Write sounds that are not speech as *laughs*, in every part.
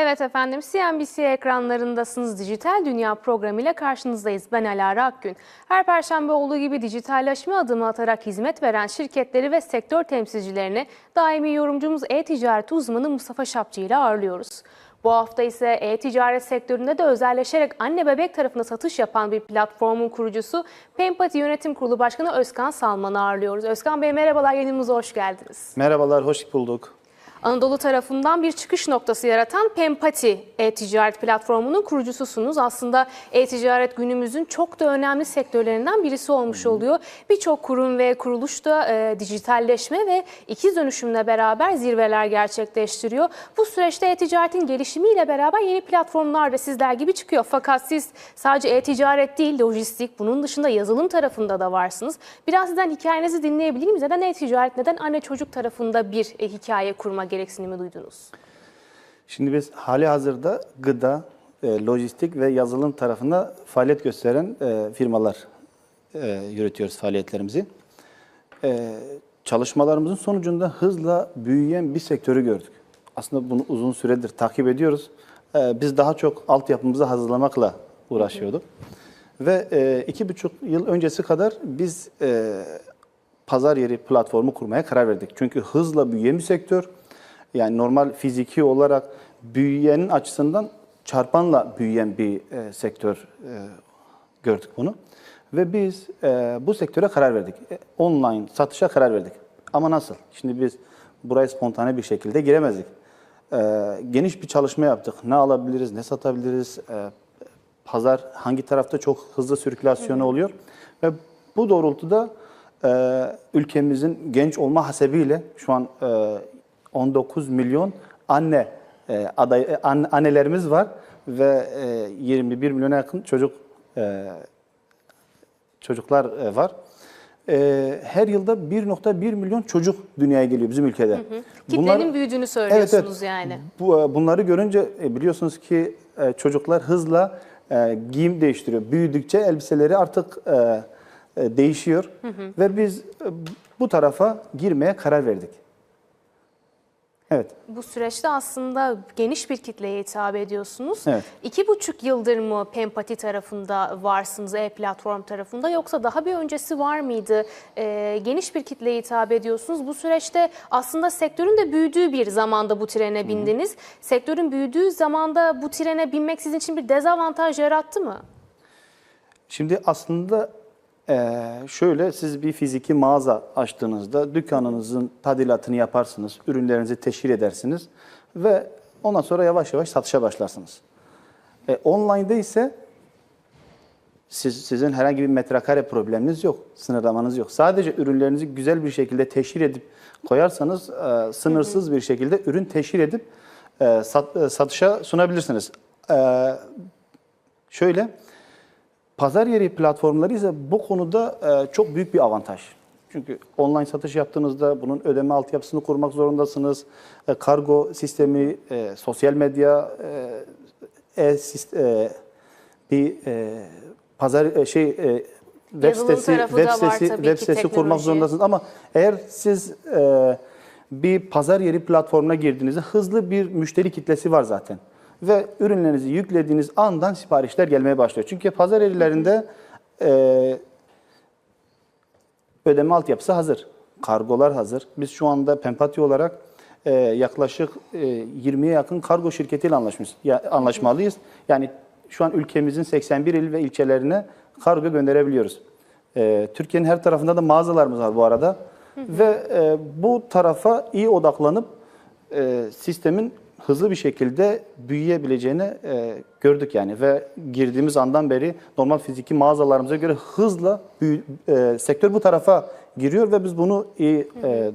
Evet efendim, CNBC ekranlarındasınız. Dijital Dünya programıyla karşınızdayız. Ben Alara Akgün. Her perşembe olduğu gibi dijitalleşme adımı atarak hizmet veren şirketleri ve sektör temsilcilerini daimi yorumcumuz e-ticaret uzmanı Mustafa Şapçı ile ağırlıyoruz. Bu hafta ise e-ticaret sektöründe de özelleşerek anne bebek tarafına satış yapan bir platformun kurucusu Pempati Yönetim Kurulu Başkanı Özkan Salman'ı ağırlıyoruz. Özkan Bey merhabalar, yayınımıza hoş geldiniz. Merhabalar, hoş bulduk. Anadolu tarafından bir çıkış noktası yaratan Pempati e-ticaret platformunun kurucususunuz. Aslında e-ticaret günümüzün çok da önemli sektörlerinden birisi olmuş oluyor. Birçok kurum ve kuruluş da e, dijitalleşme ve ikiz dönüşümle beraber zirveler gerçekleştiriyor. Bu süreçte e-ticaretin gelişimiyle beraber yeni platformlar da sizler gibi çıkıyor. Fakat siz sadece e-ticaret değil, lojistik, bunun dışında yazılım tarafında da varsınız. Biraz sizden hikayenizi dinleyebilir miyiz? Neden e-ticaret, neden anne çocuk tarafında bir e, hikaye kurma gereksinimi duydunuz? Şimdi biz hali hazırda gıda, e, lojistik ve yazılım tarafında faaliyet gösteren e, firmalar e, yürütüyoruz faaliyetlerimizi. E, çalışmalarımızın sonucunda hızla büyüyen bir sektörü gördük. Aslında bunu uzun süredir takip ediyoruz. E, biz daha çok altyapımızı hazırlamakla uğraşıyorduk. Ve e, iki buçuk yıl öncesi kadar biz e, pazar yeri platformu kurmaya karar verdik. Çünkü hızla büyüyen bir sektör. Yani normal fiziki olarak büyüyenin açısından çarpanla büyüyen bir e, sektör e, gördük bunu. Ve biz e, bu sektöre karar verdik. E, online satışa karar verdik. Ama nasıl? Şimdi biz buraya spontane bir şekilde giremezdik. E, geniş bir çalışma yaptık. Ne alabiliriz, ne satabiliriz, e, pazar hangi tarafta çok hızlı sirkülasyonu oluyor. Ve bu doğrultuda e, ülkemizin genç olma hasebiyle şu an e, 19 milyon anne e, aday e, an- annelerimiz var ve e, 21 milyona yakın çocuk e, çocuklar e, var. E, her yılda 1.1 milyon çocuk dünyaya geliyor bizim ülkede. Kitlenin büyüdüğünü söylüyorsunuz yani. Bu, e, bunları görünce e, biliyorsunuz ki e, çocuklar hızla e, giyim değiştiriyor. Büyüdükçe elbiseleri artık e, e, değişiyor ve biz e, bu tarafa girmeye karar verdik. Evet. Bu süreçte aslında geniş bir kitleye hitap ediyorsunuz. Evet. İki buçuk yıldır mı Pempati tarafında varsınız, e-platform tarafında yoksa daha bir öncesi var mıydı? Ee, geniş bir kitleye hitap ediyorsunuz. Bu süreçte aslında sektörün de büyüdüğü bir zamanda bu trene bindiniz. Sektörün büyüdüğü zamanda bu trene binmek sizin için bir dezavantaj yarattı mı? Şimdi aslında eee, şöyle siz bir fiziki mağaza açtığınızda dükkanınızın tadilatını yaparsınız, ürünlerinizi teşhir edersiniz ve ondan sonra yavaş yavaş satışa başlarsınız. E, online'da ise siz, sizin herhangi bir metrekare probleminiz yok, sınırlamanız yok. Sadece ürünlerinizi güzel bir şekilde teşhir edip koyarsanız e, sınırsız bir şekilde ürün teşhir edip e, sat- e, satışa sunabilirsiniz. E, şöyle, Pazar yeri platformları ise bu konuda e, çok büyük bir avantaj. Çünkü online satış yaptığınızda bunun ödeme altyapısını kurmak zorundasınız. E, kargo sistemi, e, sosyal medya, e, e, e, bir e, pazar e, şey e, web Yazılım sitesi web sitesi web sitesi kurmak teknoloji. zorundasınız ama eğer siz e, bir pazar yeri platformuna girdiğinizde hızlı bir müşteri kitlesi var zaten. Ve ürünlerinizi yüklediğiniz andan siparişler gelmeye başlıyor. Çünkü pazar yerlerinde e, ödeme altyapısı hazır. Kargolar hazır. Biz şu anda Pempati olarak e, yaklaşık e, 20'ye yakın kargo şirketiyle anlaşmış, ya, anlaşmalıyız. Yani şu an ülkemizin 81 il ve ilçelerine kargo gönderebiliyoruz. E, Türkiye'nin her tarafında da mağazalarımız var bu arada. Ve e, bu tarafa iyi odaklanıp e, sistemin hızlı bir şekilde büyüyebileceğini e, gördük yani ve girdiğimiz andan beri normal fiziki mağazalarımıza göre hızla büyü- e, sektör bu tarafa giriyor ve biz bunu iyi e,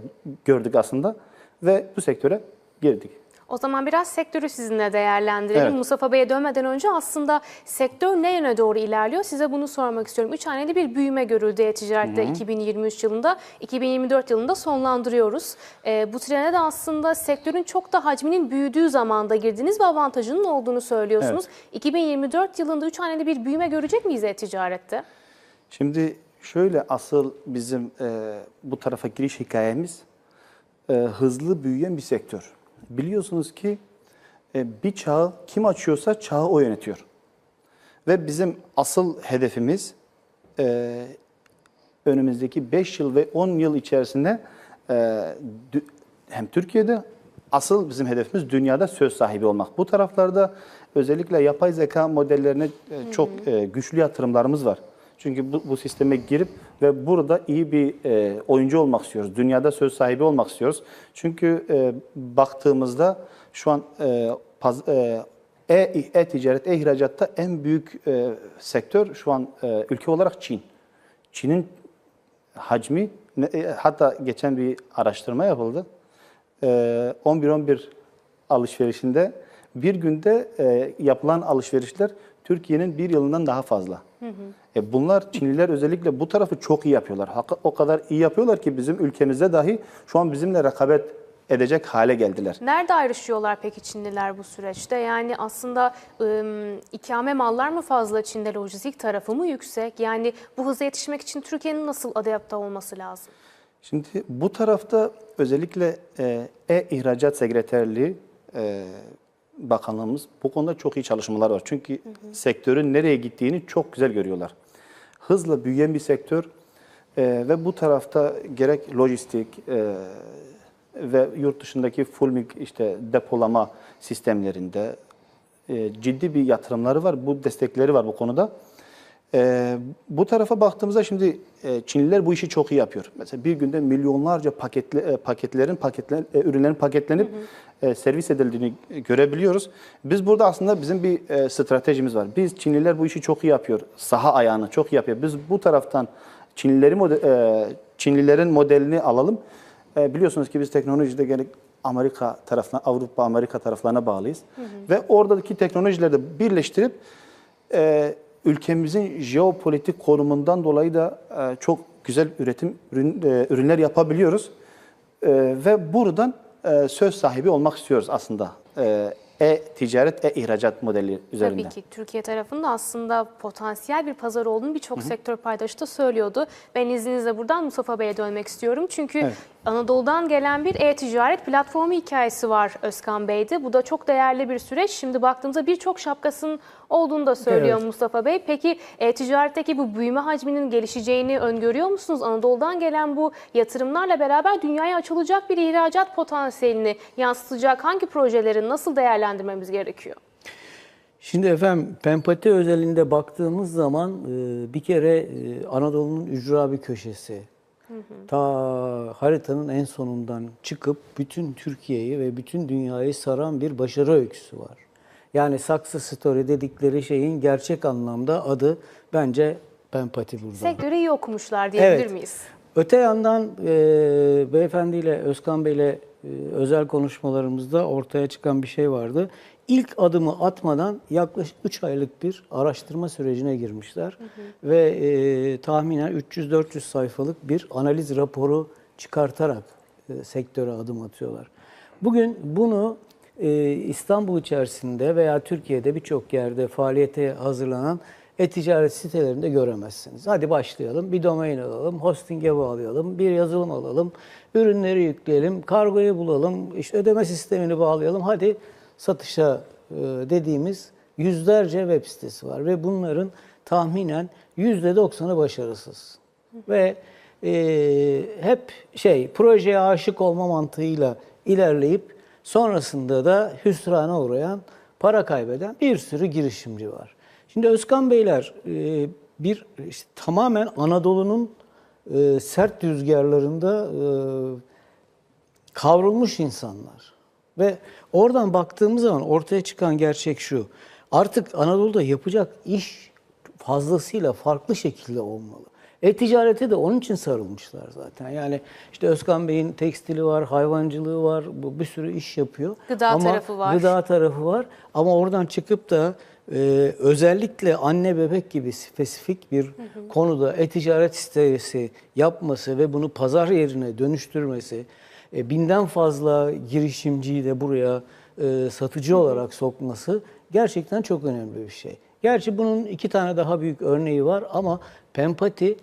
gördük aslında ve bu sektöre girdik. O zaman biraz sektörü sizinle değerlendirelim. Evet. Mustafa Bey'e dönmeden önce aslında sektör ne yöne doğru ilerliyor? Size bunu sormak istiyorum. Üç haneli bir büyüme görüldü e-ticarette 2023 yılında. 2024 yılında sonlandırıyoruz. Ee, bu trene de aslında sektörün çok da hacminin büyüdüğü zamanda girdiniz ve avantajının olduğunu söylüyorsunuz. 2024 yılında üç haneli bir büyüme görecek miyiz e-ticarette? Şimdi şöyle asıl bizim e, bu tarafa giriş hikayemiz e, hızlı büyüyen bir sektör. Biliyorsunuz ki e, bir çağı kim açıyorsa çağı o yönetiyor. Ve bizim asıl hedefimiz e, önümüzdeki 5 yıl ve 10 yıl içerisinde e, hem Türkiye'de asıl bizim hedefimiz dünyada söz sahibi olmak. Bu taraflarda özellikle yapay zeka modellerine e, çok e, güçlü yatırımlarımız var. Çünkü bu, bu sisteme girip ve burada iyi bir e, oyuncu olmak istiyoruz. Dünyada söz sahibi olmak istiyoruz. Çünkü e, baktığımızda şu an e, paz- e, e, e-ihracatta en büyük e, sektör şu an e, ülke olarak Çin. Çin'in hacmi e, hatta geçen bir araştırma yapıldı. E, 11-11 alışverişinde bir günde e, yapılan alışverişler Türkiye'nin bir yılından daha fazla. E, bunlar Çinliler özellikle bu tarafı çok iyi yapıyorlar. O kadar iyi yapıyorlar ki bizim ülkemizde dahi şu an bizimle rekabet edecek hale geldiler. Nerede ayrışıyorlar peki Çinliler bu süreçte? Yani aslında ım, ikame mallar mı fazla Çin'de lojistik tarafı mı yüksek? Yani bu hıza yetişmek için Türkiye'nin nasıl adapte olması lazım? Şimdi bu tarafta özellikle e, e-ihracat sekreterliği e, bakanlığımız bu konuda çok iyi çalışmalar var. Çünkü sektörün nereye gittiğini çok güzel görüyorlar. Hızla büyüyen bir sektör e, ve bu tarafta gerek lojistik e, ve yurt dışındaki full işte depolama sistemlerinde e, ciddi bir yatırımları var. Bu destekleri var bu konuda. Ee, bu tarafa baktığımızda şimdi e, Çinliler bu işi çok iyi yapıyor. Mesela bir günde milyonlarca paketle, e, paketlerin paketlen, e, ürünlerin paketlenip e, servis edildiğini görebiliyoruz. Biz burada aslında bizim bir e, stratejimiz var. Biz Çinliler bu işi çok iyi yapıyor. Saha ayağını çok iyi yapıyor. Biz bu taraftan Çinlileri e, Çinlilerin modelini alalım. E, biliyorsunuz ki biz teknolojide gerek Amerika tarafına, Avrupa, Amerika taraflarına bağlıyız. Ve oradaki teknolojileri de birleştirip e, ülkemizin jeopolitik konumundan dolayı da e, çok güzel üretim ürün, e, ürünler yapabiliyoruz. E, ve buradan e, söz sahibi olmak istiyoruz aslında. E, e-ticaret, e-ihracat modeli üzerinde. Tabii ki Türkiye tarafında aslında potansiyel bir pazar olduğunu birçok sektör paydaşı da söylüyordu. Ben izninizle buradan Mustafa Bey'e dönmek istiyorum. Çünkü Evet. Anadolu'dan gelen bir e-ticaret platformu hikayesi var Özkan Bey'de. Bu da çok değerli bir süreç. Şimdi baktığımızda birçok şapkasının olduğunu da söylüyor Evet. Mustafa Bey. Peki e-ticaretteki bu büyüme hacminin gelişeceğini öngörüyor musunuz? Anadolu'dan gelen bu yatırımlarla beraber dünyaya açılacak bir ihracat potansiyelini yansıtacak hangi projeleri nasıl değerlendirmemiz gerekiyor? Şimdi efendim Pempati özelinde baktığımız zaman e, bir kere e, Anadolu'nun ücra bir köşesi. Ta haritanın en sonundan çıkıp bütün Türkiye'yi ve bütün dünyayı saran bir başarı öyküsü var. Yani saksı story dedikleri şeyin gerçek anlamda adı bence Pempati burada. Sektörü iyi okumuşlar diyebilir miyiz? Öte yandan e, beyefendiyle, Özkan Bey'le e, özel konuşmalarımızda ortaya çıkan bir şey vardı. İlk adımı atmadan yaklaşık 3 aylık bir araştırma sürecine girmişler. Ve e, tahminen 300-400 sayfalık bir analiz raporu çıkartarak e, sektöre adım atıyorlar. Bugün bunu İstanbul içerisinde veya Türkiye'de birçok yerde faaliyete hazırlanan e-ticaret sitelerinde göremezsiniz. Hadi başlayalım. Bir domain alalım, hosting'e bağlayalım, bir yazılım alalım, ürünleri yükleyelim, kargoyu bulalım, işte ödeme sistemini bağlayalım. Hadi satışa e, dediğimiz yüzlerce web sitesi var ve bunların tahminen %90'ı başarısız. Ve e, hep şey projeye aşık olma mantığıyla ilerleyip sonrasında da hüsrana uğrayan, para kaybeden bir sürü girişimci var. Şimdi Özkan Beyler e, bir işte tamamen Anadolu'nun e, sert rüzgarlarında e, kavrulmuş insanlar. Ve oradan baktığımız zaman ortaya çıkan gerçek şu. Artık Anadolu'da yapacak iş fazlasıyla farklı şekilde olmalı. E-ticarete de onun için sarılmışlar zaten. Yani işte Özkan Bey'in tekstili var, hayvancılığı var, bu bir sürü iş yapıyor. Gıda tarafı var. Gıda tarafı var. Ama oradan çıkıp da e, özellikle anne bebek gibi spesifik bir konuda e-ticaret sitesi yapması ve bunu pazar yerine dönüştürmesi, e, binden fazla girişimciyi de buraya e, satıcı olarak sokması gerçekten çok önemli bir şey. Gerçi bunun iki tane daha büyük örneği var ama Pempati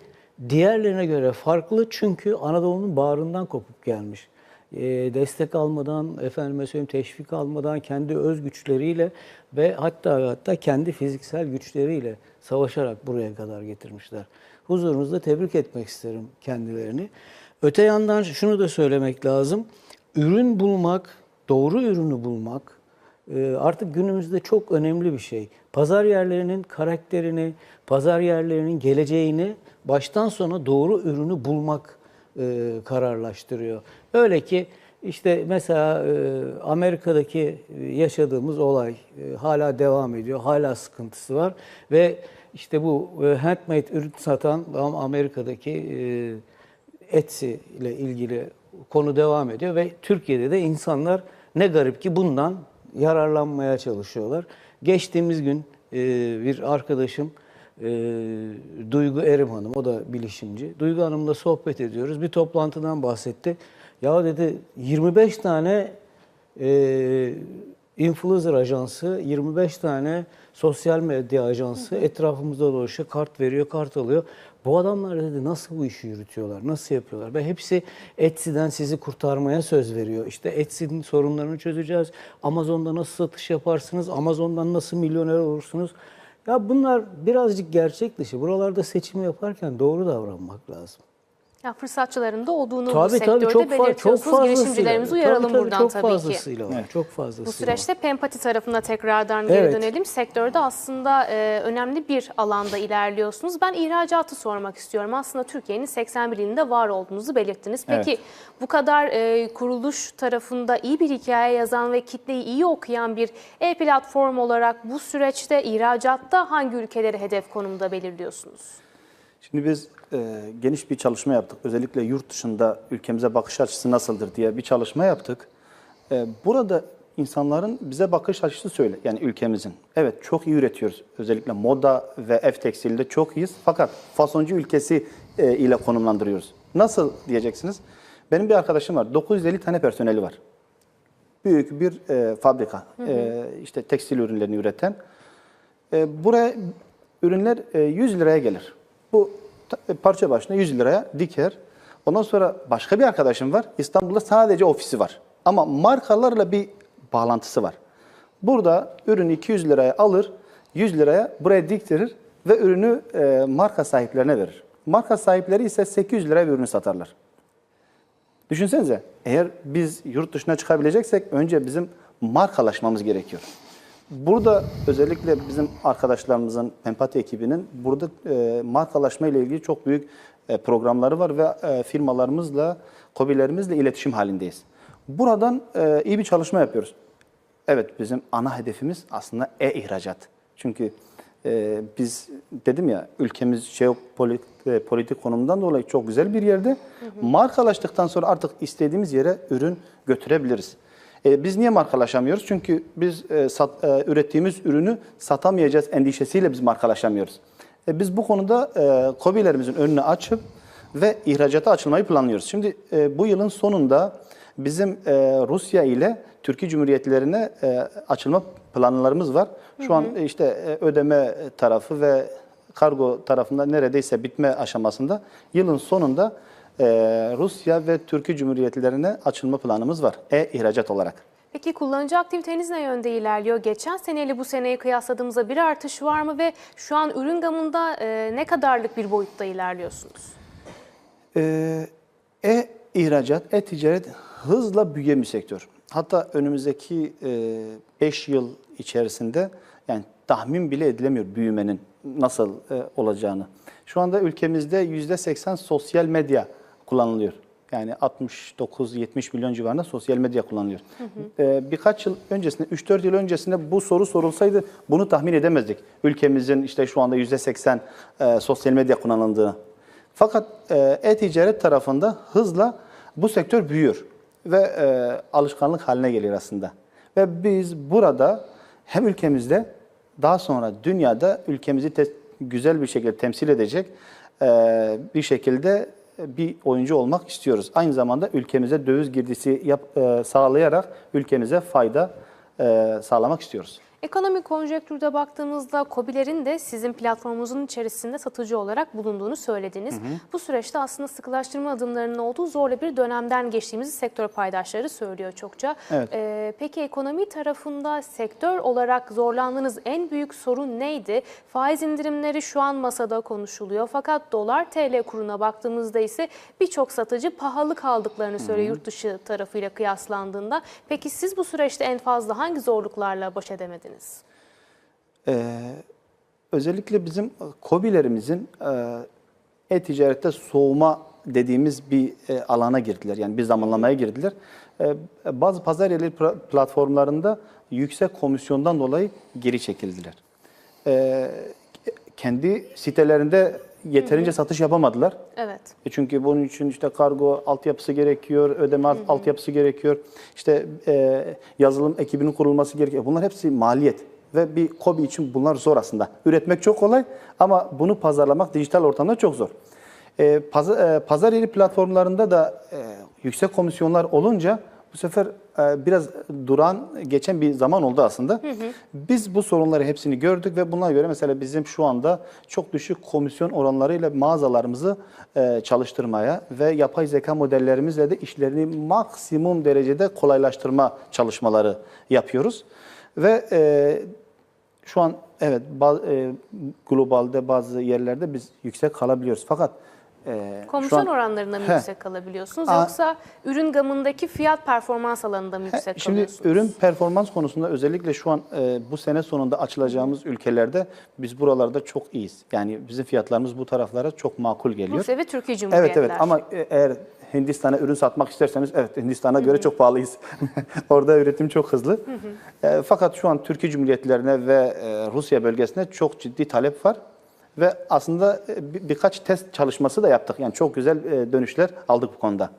diğerlerine göre farklı çünkü Anadolu'nun bağrından kopup gelmiş. e, destek almadan, efendime söyleyeyim teşvik almadan kendi öz güçleriyle ve hatta hatta kendi fiziksel güçleriyle savaşarak buraya kadar getirmişler. Huzurunuzda tebrik etmek isterim kendilerini. Öte yandan şunu da söylemek lazım. Ürün bulmak, doğru ürünü bulmak e, artık günümüzde çok önemli bir şey. Pazar yerlerinin karakterini, pazar yerlerinin geleceğini baştan sona doğru ürünü bulmak e, kararlaştırıyor. Öyle ki işte mesela e, Amerika'daki yaşadığımız olay e, hala devam ediyor. Hala sıkıntısı var ve işte bu e, handmade ürün satan Am- Amerika'daki e, Etsy ile ilgili konu devam ediyor ve Türkiye'de de insanlar ne garip ki bundan yararlanmaya çalışıyorlar. Geçtiğimiz gün e, bir arkadaşım e, Duygu Erim Hanım, o da bilişimci. Duygu Hanım'la sohbet ediyoruz. Bir toplantıdan bahsetti. Ya dedi 25 tane e, influencer ajansı, 25 tane sosyal medya ajansı etrafımızda dolaşıyor, kart veriyor, kart alıyor. Bu adamlar dedi nasıl bu işi yürütüyorlar, nasıl yapıyorlar? Ve hepsi Etsy'den sizi kurtarmaya söz veriyor. İşte Etsy'nin sorunlarını çözeceğiz. Amazon'da nasıl satış yaparsınız, Amazon'dan nasıl milyoner olursunuz? Ya bunlar birazcık gerçek dışı. Buralarda seçim yaparken doğru davranmak lazım. Ya fırsatçıların da olduğunu bu Tabii sektörde tabii çok, çok belirtiyorsunuz. fazlasıyla. Girişimcilerimizi uyaralım Tabii, tabii, buradan çok tabii ki. fazlasıyla var. Çok fazlasıyla Bu var. süreçte Pempati tarafına tekrardan geri Evet. dönelim. Sektörde aslında e, önemli bir alanda ilerliyorsunuz. Ben ihracatı sormak istiyorum. Aslında Türkiye'nin 81 ilinde var olduğunuzu belirttiniz. Peki Evet. bu kadar e, kuruluş tarafında iyi bir hikaye yazan ve kitleyi iyi okuyan bir e-platform olarak bu süreçte ihracatta hangi ülkeleri hedef konumda belirliyorsunuz? Şimdi biz e, geniş bir çalışma yaptık. Özellikle yurt dışında ülkemize bakış açısı nasıldır diye bir çalışma yaptık. E, burada insanların bize bakış açısı söyle. Yani ülkemizin. Evet çok iyi üretiyoruz. Özellikle moda ve ev tekstilinde çok iyiyiz. Fakat fasoncu ülkesi e, ile konumlandırıyoruz. Nasıl diyeceksiniz? Benim bir arkadaşım var. 950 tane personeli var. Büyük bir e, fabrika. E, işte tekstil ürünlerini üreten. E, buraya ürünler e, 100 liraya gelir. Bu parça başına 100 liraya diker. Ondan sonra başka bir arkadaşım var. İstanbul'da sadece ofisi var. Ama markalarla bir bağlantısı var. Burada ürünü 200 liraya alır, 100 liraya buraya diktirir ve ürünü e, marka sahiplerine verir. Marka sahipleri ise 800 liraya bir ürünü satarlar. Düşünsenize eğer biz yurt dışına çıkabileceksek önce bizim markalaşmamız gerekiyor. Burada özellikle bizim arkadaşlarımızın, Empati ekibinin burada e, markalaşma ile ilgili çok büyük e, programları var ve e, firmalarımızla, kobilerimizle iletişim halindeyiz. Buradan e, iyi bir çalışma yapıyoruz. Evet bizim ana hedefimiz aslında e-ihracat. Çünkü e, biz dedim ya ülkemiz jeopolitik e, politik konumdan dolayı çok güzel bir yerde. Markalaştıktan sonra artık istediğimiz yere ürün götürebiliriz. E, biz niye markalaşamıyoruz? Çünkü biz e, sat- e, ürettiğimiz ürünü satamayacağız endişesiyle biz markalaşamıyoruz. E, biz bu konuda e, KOBİ'lerimizin önünü açıp ve ihracata açılmayı planlıyoruz. Şimdi e, bu yılın sonunda bizim e, Rusya ile Türkiye Cumhuriyetlerine e, açılma planlarımız var. Şu an e, işte e, ödeme tarafı ve kargo tarafında neredeyse bitme aşamasında. Yılın sonunda e, Rusya ve Türkiye Cumhuriyetlerine açılma planımız var e-ihracat olarak. Peki kullanıcı aktiviteniz ne yönde ilerliyor? Geçen seneyle bu seneyi kıyasladığımızda bir artış var mı ve şu an ürün gamında e, ne kadarlık bir boyutta ilerliyorsunuz? Ee, E-ihracat, e-ticaret hızla büyüyen bir sektör. Hatta önümüzdeki 5 yıl içerisinde yani tahmin bile edilemiyor büyümenin nasıl e, olacağını. Şu anda ülkemizde %80 sosyal medya kullanılıyor. Yani 69-70 milyon civarında sosyal medya kullanılıyor. Ee, birkaç yıl öncesinde, 3-4 yıl öncesinde bu soru sorulsaydı bunu tahmin edemezdik. Ülkemizin işte şu anda %80 e, sosyal medya kullanıldığını. Fakat e, e-ticaret tarafında hızla bu sektör büyüyor ve e, alışkanlık haline geliyor aslında. Ve biz burada hem ülkemizde daha sonra dünyada ülkemizi güzel bir şekilde temsil edecek e, bir şekilde bir oyuncu olmak istiyoruz. Aynı zamanda ülkemize döviz girdisi yap, e, sağlayarak ülkemize fayda e, sağlamak istiyoruz. Ekonomik konjonktürde baktığımızda KOBİ'lerin de sizin platformunuzun içerisinde satıcı olarak bulunduğunu söylediniz. Bu süreçte aslında sıkılaştırma adımlarının olduğu zorlu bir dönemden geçtiğimizi sektör paydaşları söylüyor çokça. Evet. Ee, peki ekonomi tarafında sektör olarak zorlandığınız en büyük sorun neydi? Faiz indirimleri şu an masada konuşuluyor. Fakat dolar TL kuruna baktığımızda ise birçok satıcı pahalı kaldıklarını söylüyor yurt dışı tarafıyla kıyaslandığında. Peki siz bu süreçte en fazla hangi zorluklarla baş edemediniz? Ee, özellikle bizim kobilerimizin e, e-ticarette soğuma dediğimiz bir e, alana girdiler. Yani bir zamanlamaya girdiler. E, bazı pazar yeri pra- platformlarında yüksek komisyondan dolayı geri çekildiler. E, kendi sitelerinde yeterince satış yapamadılar. Evet. E çünkü bunun için işte kargo altyapısı gerekiyor, ödeme alt- altyapısı gerekiyor. İşte e, yazılım ekibinin kurulması gerekiyor. Bunlar hepsi maliyet ve bir kobi için bunlar zor aslında. Üretmek çok kolay ama bunu pazarlamak dijital ortamda çok zor. E, pazar, e, pazar yeri platformlarında da e, yüksek komisyonlar olunca bu sefer e, biraz duran, geçen bir zaman oldu aslında. Biz bu sorunları hepsini gördük ve buna göre mesela bizim şu anda çok düşük komisyon oranlarıyla mağazalarımızı e, çalıştırmaya ve yapay zeka modellerimizle de işlerini maksimum derecede kolaylaştırma çalışmaları yapıyoruz. Ve e, şu an evet ba- e, globalde bazı yerlerde biz yüksek kalabiliyoruz. Fakat e, Komisyon an- oranlarında mı Heh. yüksek kalabiliyorsunuz Aa. yoksa ürün gamındaki fiyat performans alanında mı yüksek Şimdi kalıyorsunuz? ürün performans konusunda özellikle şu an e, bu sene sonunda açılacağımız ülkelerde biz buralarda çok iyiyiz. Yani bizim fiyatlarımız bu taraflara çok makul geliyor. Rusya ve Türkiye Cumhuriyetler. Evet evet ama e, eğer Hindistan'a ürün satmak isterseniz evet Hindistan'a göre çok pahalıyız. *laughs* Orada üretim çok hızlı. E, fakat şu an Türkiye Cumhuriyetlerine ve e, Rusya bölgesine çok ciddi talep var. Ve aslında e, bir- birkaç test çalışması da yaptık. Yani çok güzel e, dönüşler aldık bu konuda.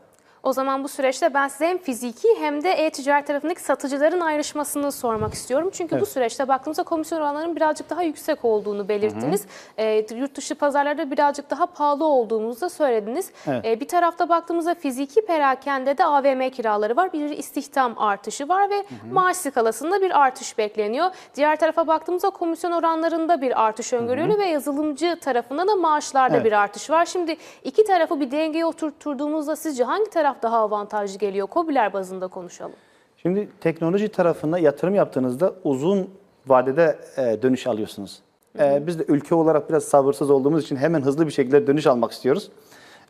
O zaman bu süreçte ben size hem fiziki hem de e-ticaret tarafındaki satıcıların ayrışmasını sormak istiyorum. Çünkü bu süreçte baktığımızda komisyon oranlarının birazcık daha yüksek olduğunu belirttiniz. E, yurt dışı pazarlarda birazcık daha pahalı olduğumuzu da söylediniz. Evet. E, bir tarafta baktığımızda fiziki perakende de AVM kiraları var. Bir istihdam artışı var ve maaş skalasında bir artış bekleniyor. Diğer tarafa baktığımızda komisyon oranlarında bir artış öngörülü ve yazılımcı tarafında da maaşlarda Evet. bir artış var. Şimdi iki tarafı bir dengeye oturtturduğumuzda sizce hangi taraf daha avantajlı geliyor? Kobiler bazında konuşalım. Şimdi teknoloji tarafına yatırım yaptığınızda uzun vadede e, dönüş alıyorsunuz. E, biz de ülke olarak biraz sabırsız olduğumuz için hemen hızlı bir şekilde dönüş almak istiyoruz.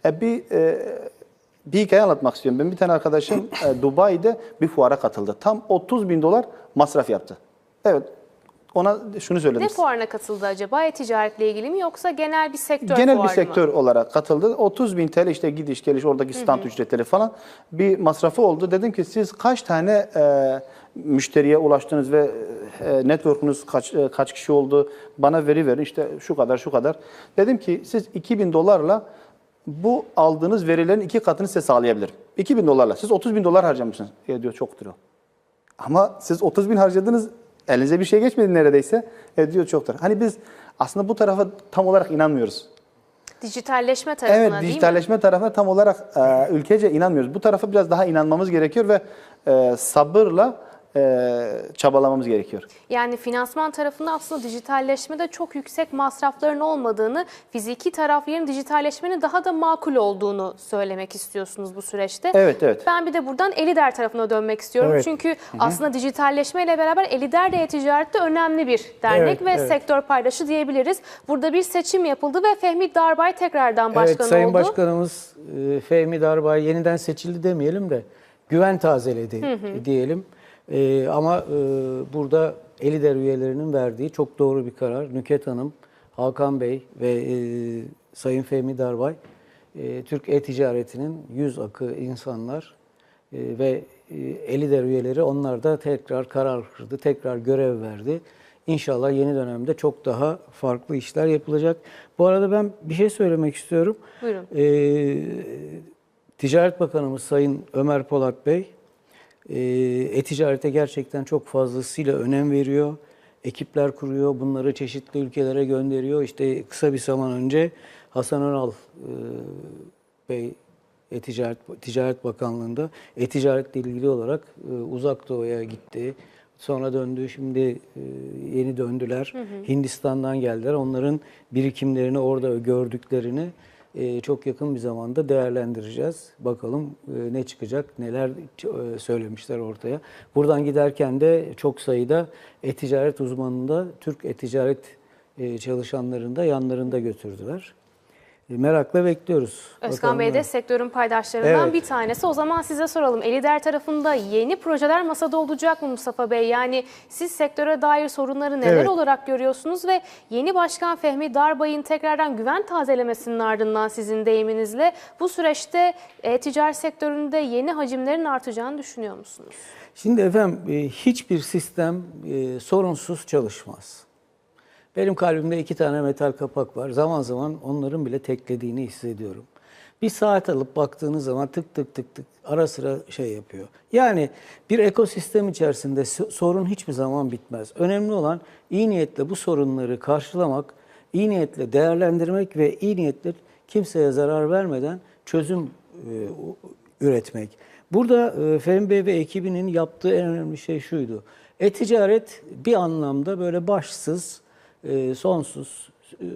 E, bir e, bir hikaye anlatmak istiyorum. Ben bir tane arkadaşım e, Dubai'de bir fuara katıldı. Tam 30 bin dolar masraf yaptı. Evet. Ona şunu söyledim. Ne fuarına katıldı acaba? E-ticaretle ilgili mi yoksa genel bir sektör Genel bir fuarı mı? sektör olarak katıldı. 30 bin TL işte gidiş geliş oradaki stand ücretleri falan bir masrafı oldu. Dedim ki siz kaç tane e, müşteriye ulaştınız ve e, network'unuz kaç, e, kaç kişi oldu bana veri verin işte şu kadar şu kadar. Dedim ki siz 2000 dolarla bu aldığınız verilerin iki katını size sağlayabilirim. 2000 dolarla siz 30 bin dolar harcamışsınız. E diyor çoktur o. Ama siz 30 bin harcadınız, elinize bir şey geçmedi neredeyse. E diyor çoktur. Hani biz aslında bu tarafa tam olarak inanmıyoruz. Dijitalleşme tarafına Evet, değil mi? dijitalleşme tarafına tam olarak e, ülkece inanmıyoruz. Bu tarafa biraz daha inanmamız gerekiyor ve e, sabırla e, çabalamamız gerekiyor. Yani finansman tarafında aslında dijitalleşmede çok yüksek masrafların olmadığını, fiziki taraf yerine dijitalleşmenin daha da makul olduğunu söylemek istiyorsunuz bu süreçte. Evet, evet. Ben bir de buradan Elider tarafına dönmek istiyorum. Evet. Çünkü aslında dijitalleşmeyle beraber Elider de e-ticarette önemli bir dernek Evet, ve evet. sektör paydaşı diyebiliriz. Burada bir seçim yapıldı ve Fehmi Darbay tekrardan başkan evet, Sayın oldu. Başkanımız e, Fehmi Darbay yeniden seçildi demeyelim de güven tazeledi diyelim. E, ama e, burada Elider üyelerinin verdiği çok doğru bir karar. Nüket Hanım, Hakan Bey ve e, Sayın Fehmi Darbay e, Türk e-ticaretinin yüz akı insanlar e, ve e, Elider üyeleri onlar da tekrar karar kırdı, tekrar görev verdi. İnşallah yeni dönemde çok daha farklı işler yapılacak. Bu arada ben bir şey söylemek istiyorum. Buyurun. Ee, Ticaret Bakanımız Sayın Ömer Polat Bey e-ticarete gerçekten çok fazlasıyla önem veriyor. Ekipler kuruyor, bunları çeşitli ülkelere gönderiyor. İşte kısa bir zaman önce Hasan Önal e, Bey e-ticaret Ticaret Bakanlığı'nda e-ticaretle ilgili olarak e, Uzak Doğu'ya gitti. Sonra döndü, şimdi e, yeni döndüler. Hindistan'dan geldiler. Onların birikimlerini orada gördüklerini e, çok yakın bir zamanda değerlendireceğiz. Bakalım e, ne çıkacak, neler e, söylemişler ortaya. Buradan giderken de çok sayıda e-ticaret uzmanında, Türk e-ticaret çalışanlarını da yanlarında götürdüler. E, Merakla bekliyoruz. Özkan Bakalım Bey de sektörün paydaşlarından Evet. bir tanesi. O zaman size soralım. Elider tarafında yeni projeler masada olacak mı Mustafa Bey? Yani siz sektöre dair sorunları neler Evet. olarak görüyorsunuz ve yeni başkan Fehmi Darbay'ın tekrardan güven tazelemesinin ardından sizin deyiminizle bu süreçte e, ticaret sektöründe yeni hacimlerin artacağını düşünüyor musunuz? Şimdi efendim e, hiçbir sistem e, sorunsuz çalışmaz. Benim kalbimde iki tane metal kapak var. Zaman zaman onların bile teklediğini hissediyorum. Bir saat alıp baktığınız zaman tık tık tık tık ara sıra şey yapıyor. Yani bir ekosistem içerisinde so- sorun hiçbir zaman bitmez. Önemli olan iyi niyetle bu sorunları karşılamak, iyi niyetle değerlendirmek ve iyi niyetle kimseye zarar vermeden çözüm e, üretmek. Burada e, Fehmi Bey ve ekibinin yaptığı en önemli şey şuydu. E-ticaret bir anlamda böyle başsız, e, sonsuz, e,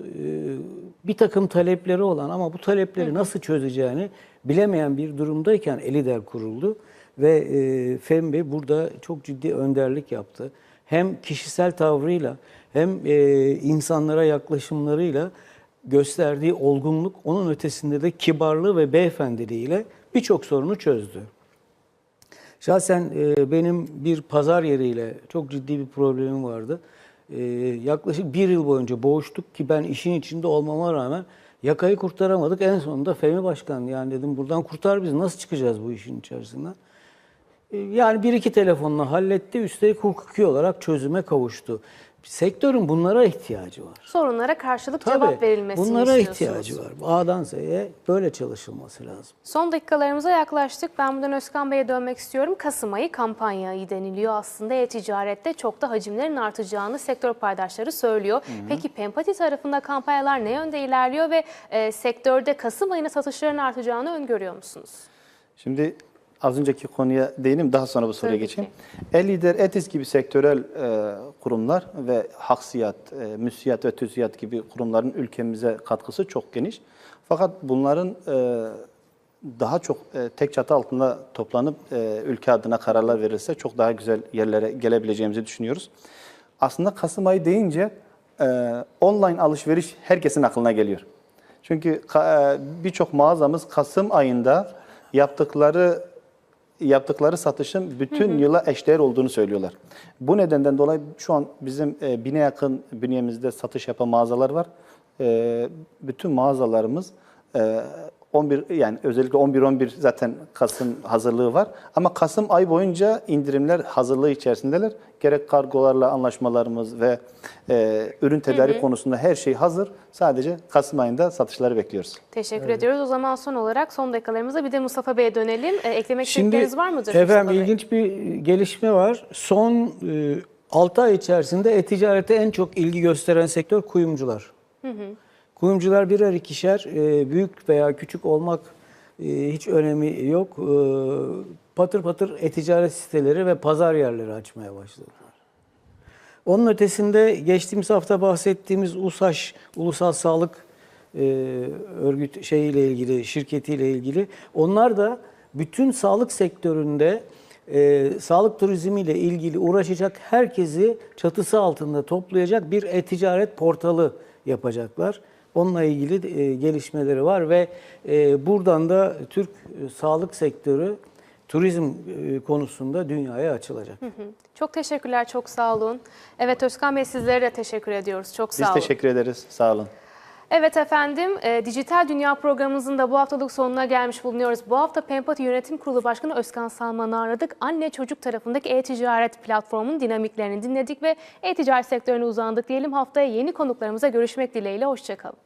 bir takım talepleri olan ama bu talepleri nasıl çözeceğini bilemeyen bir durumdayken Elider kuruldu. Ve e, Fehmi Bey burada çok ciddi önderlik yaptı. Hem kişisel tavrıyla hem e, insanlara yaklaşımlarıyla gösterdiği olgunluk, onun ötesinde de kibarlığı ve beyefendiliğiyle birçok sorunu çözdü. Şahsen e, benim bir pazar yeriyle çok ciddi bir problemim vardı. E, yaklaşık bir yıl boyunca boğuştuk ki ben işin içinde olmama rağmen yakayı kurtaramadık. En sonunda Fehmi Başkan yani dedim buradan kurtar bizi nasıl çıkacağız bu işin içerisinden? E, yani bir iki telefonla halletti üstelik hukuki olarak çözüme kavuştu. Sektörün bunlara ihtiyacı var. Sorunlara karşılık Tabii, cevap verilmesini bunlara ihtiyacı var. A'dan Z'ye böyle çalışılması lazım. Son dakikalarımıza yaklaştık. Ben buradan Özkan Bey'e dönmek istiyorum. Kasım ayı kampanya ayı deniliyor aslında. E-ticarette çok da hacimlerin artacağını sektör paydaşları söylüyor. Peki Pempati tarafında kampanyalar ne yönde ilerliyor ve e, sektörde Kasım ayına satışların artacağını öngörüyor musunuz? Şimdi az önceki konuya değinim daha sonra bu soruya Tabii geçeyim. E-Lider, ETİS gibi sektörel e, kurumlar ve Haksiyat, e, Müsiyat ve TÜSİAD gibi kurumların ülkemize katkısı çok geniş. Fakat bunların e, daha çok e, tek çatı altında toplanıp e, ülke adına kararlar verirse çok daha güzel yerlere gelebileceğimizi düşünüyoruz. Aslında Kasım ayı deyince e, online alışveriş herkesin aklına geliyor. Çünkü e, birçok mağazamız Kasım ayında yaptıkları yaptıkları satışın bütün yıla eşdeğer olduğunu söylüyorlar. Bu nedenden dolayı şu an bizim e, bine yakın bünyemizde satış yapan mağazalar var. E, bütün mağazalarımız e, 11 yani özellikle 11-11 zaten Kasım hazırlığı var. Ama Kasım ay boyunca indirimler hazırlığı içerisindeler. Gerek kargolarla anlaşmalarımız ve e, ürün tedariği konusunda her şey hazır. Sadece Kasım ayında satışları bekliyoruz. Teşekkür ediyoruz. O zaman son olarak son dakikalarımızda bir de Mustafa Bey'e dönelim. E, eklemek istedikleriniz var mıdır efendim Mustafa Bey? ilginç bir gelişme var. Son e, 6 ay içerisinde e-ticarete en çok ilgi gösteren sektör kuyumcular. Kuyumcular birer ikişer e, büyük veya küçük olmak e, hiç önemi yok. E, patır patır e-ticaret siteleri ve pazar yerleri açmaya başladılar. Onun ötesinde geçtiğimiz hafta bahsettiğimiz USAŞ, Ulusal Sağlık Örgüt şeyiyle ilgili, şirketiyle ilgili onlar da bütün sağlık sektöründe e, sağlık turizmiyle ilgili uğraşacak herkesi çatısı altında toplayacak bir e-ticaret portalı yapacaklar. Onunla ilgili e, gelişmeleri var ve e, buradan da Türk e, sağlık sektörü turizm e, konusunda dünyaya açılacak. Çok teşekkürler, çok sağ olun. Evet Özkan Bey sizlere de teşekkür ediyoruz. Çok sağ Biz olun. teşekkür ederiz. Sağ olun. Evet efendim, e, Dijital Dünya programımızın da bu haftalık sonuna gelmiş bulunuyoruz. Bu hafta Pempati Yönetim Kurulu Başkanı Özkan Salman'ı aradık. Anne çocuk tarafındaki e-ticaret platformunun dinamiklerini dinledik ve e-ticaret sektörüne uzandık. Diyelim haftaya yeni konuklarımıza görüşmek dileğiyle. Hoşçakalın.